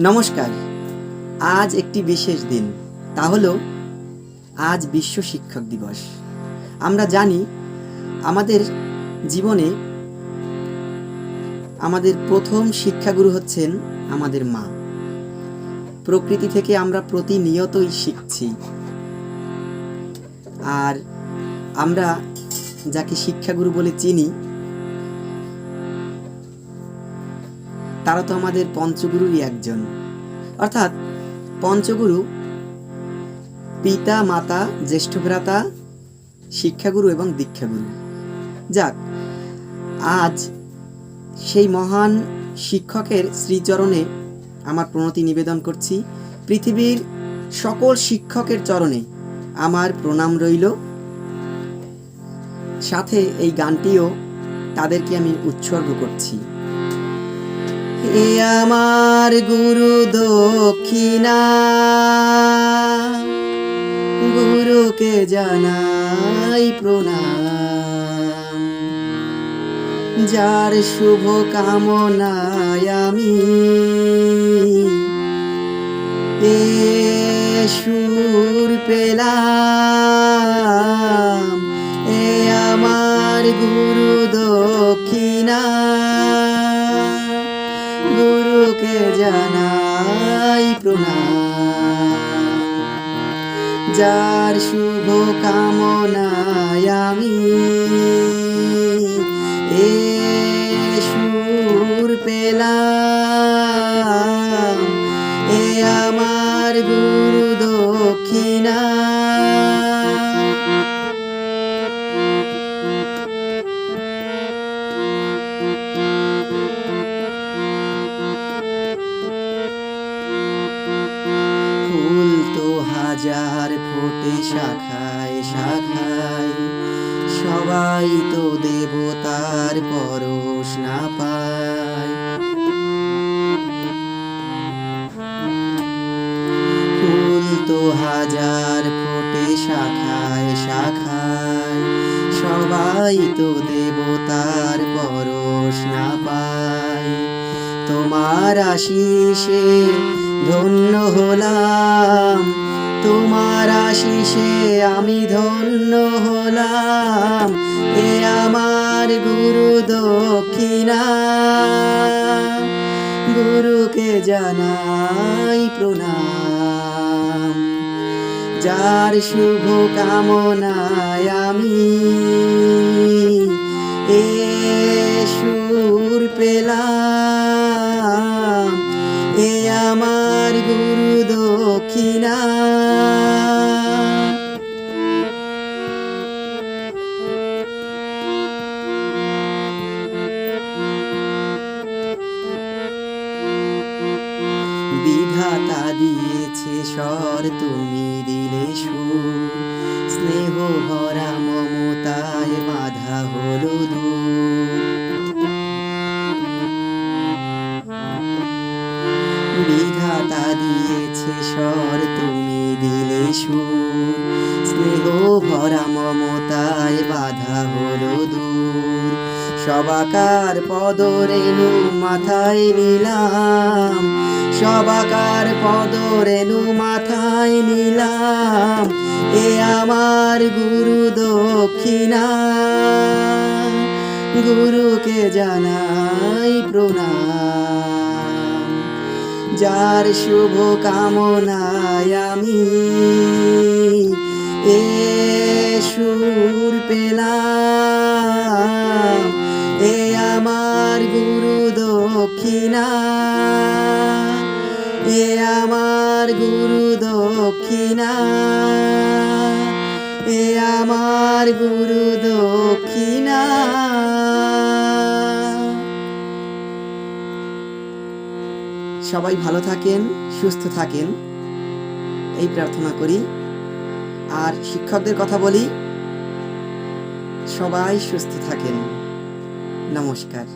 নমস্কার। আজ একটি বিশেষ দিন। তা হলো, আজ বিশ্ব শিক্ষক দিবস। আমরা জানি, আমাদের জীবনে আমাদের প্রথম শিক্ষাগুরু হচ্ছেন আমাদের মা। প্রকৃতি থেকে আমরা প্রতিনিয়তই শিখছি। আর আমরা যাকে শিক্ষাগুরু বলে চিনি তারা তো আমাদের পঞ্চগুরুরই একজন। অর্থাৎ পঞ্চগুরু, পিতা, মাতা জ্যেষ্ঠ ভ্রাতা শিক্ষাগুরু এবং দীক্ষাগুরু। যাক, আজ সেই মহান শিক্ষকের শ্রীচরণে আমার প্রণতি নিবেদন করছি। পৃথিবীর সকল শিক্ষকের চরণে আমার প্রণাম রইল। সাথে এই গানটিও তাদেরকে আমি উৎসর্গ করছি। এ আমার গুরু দক্ষিণা। গুরুকে জানাই প্রণাম। যার শুভ কামনায় আমি এ সুর পেলাম। গুরুকে জানাই প্রণাম। যার শুভ কামনায় আমি এ সুর পেলাম। এ আমার গুরু দক্ষিণা হাজার ফোটে শাখায় শাখায়। সবাই তো দেবতার পরশ না পায়। ফুল তো হাজার ফোটে শাখায় শাখায়। সবাই তো দেবতার পরশ না পায়। তোমার আশিসে ধন্য হলাম। তোমার আশিসে আমি ধন্য হলাম। এ আমার গুরু দক্ষিণা। গুরুকে জানাই প্রণাম। যার শুভ কামনায় আমি এ সুর পেলাম। দিয়েছে স্বর তুমি দিলে সুর। স্নেহ ভরা মমতায় বাধা হলো বিধাতা দিয়েছে স্বর তুমি সবাকার পদ রেণু মাথায় নিলাম। সবাকার পদ রেণু মাথায় নিলাম। এ আমার গুরু দক্ষিণা। গুরুকে জানাই প্রণাম। যার শুভ কামনায় আমি এ সুর পেলাম। দক্ষিণা। এ আমার গুরু দক্ষিণা। এ আমার গুরু দক্ষিণা। সবাই ভালো থাকেন, সুস্থ থাকেন। এই প্রার্থনা করি। আর শিক্ষকদের কথা বলি। সবাই সুস্থ থাকেন। নমস্কার।